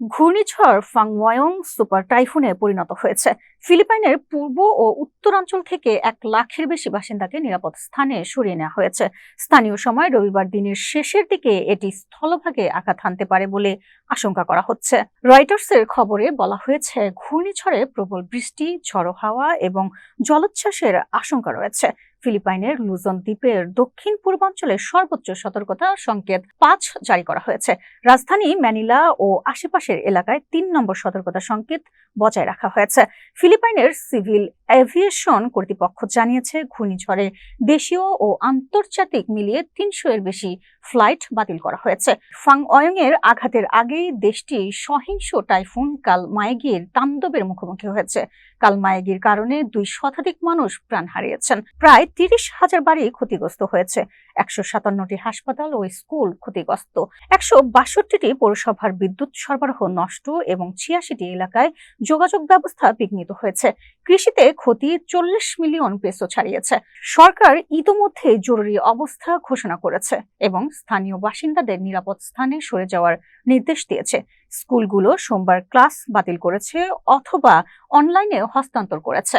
ঘূর্ণিঝড় ফাংওয়ং সুপার টাইফুনে পরিণত হয়েছে। ফিলিপাইনের পূর্ব ও উত্তরাঞ্চল থেকে এক লাখের বেশি বাসিন্দাকে নিরাপদ স্থানে সরিয়ে নেওয়া হয়েছে। স্থানীয় সময় রবিবার দিনের শেষের দিকে এটি স্থলভাগে আঘাত হানতে পারে বলে আশঙ্কা করা হচ্ছে। রয়টার্সের খবরে বলা হয়েছে, ঘূর্ণিঝড়ে প্রবল বৃষ্টি, ঝড়ো হাওয়া এবং জলোচ্ছ্বাসের আশঙ্কা রয়েছে। ফিলিপাইনের লুজন দ্বীপের দক্ষিণ পূর্বাঞ্চলে সর্বোচ্চ সতর্কতা সংকেত পাঁচ জারি করা হয়েছে। রাজধানী ম্যানিলা ও আশেপাশের এলাকায় তিন নম্বর সতর্কতা সংকেত বজায় রাখা হয়েছে। ফিলিপাইনের সিভিল এভিয়েশন কর্তৃপক্ষ জানিয়েছে, ঘূর্ণিঝড়ে দেশীয় ও আন্তর্জাতিক মিলিয়ে তিনশো এর বেশি ফ্লাইট বাতিল করা হয়েছে। ফাং অয়ং এর আঘাতের আগেই দেশটি সহিংস টাইফুন কাল মায়েগির তাণ্ডবের মুখোমুখি হয়েছে। কাল মায়েগির কারণে দুই শতাধিক মানুষ প্রাণ হারিয়েছেন। প্রায় তিরিশ হাজার বাড়ি ক্ষতিগ্রস্ত হয়েছে। একশো সাতান্নটি হাসপাতাল ও স্কুল ক্ষতিগ্রস্ত। একশো বাষট্টিটি পৌরসভার বিদ্যুৎ সরবরাহ নষ্ট এবং ছিয়াশিটি এলাকায় যোগাযোগ ব্যবস্থা বিঘ্নিত হয়েছে। কৃষিতে ক্ষতি চল্লিশ মিলিয়ন পেসো ছাড়িয়েছে। সরকার ইতোমধ্যে জরুরি অবস্থা ঘোষণা করেছে এবং স্থানীয় বাসিন্দাদের নিরাপদ স্থানে সরে যাওয়ার নির্দেশ দিয়েছে। স্কুলগুলো সোমবার ক্লাস বাতিল করেছে অথবা অনলাইনে হস্তান্তর করেছে।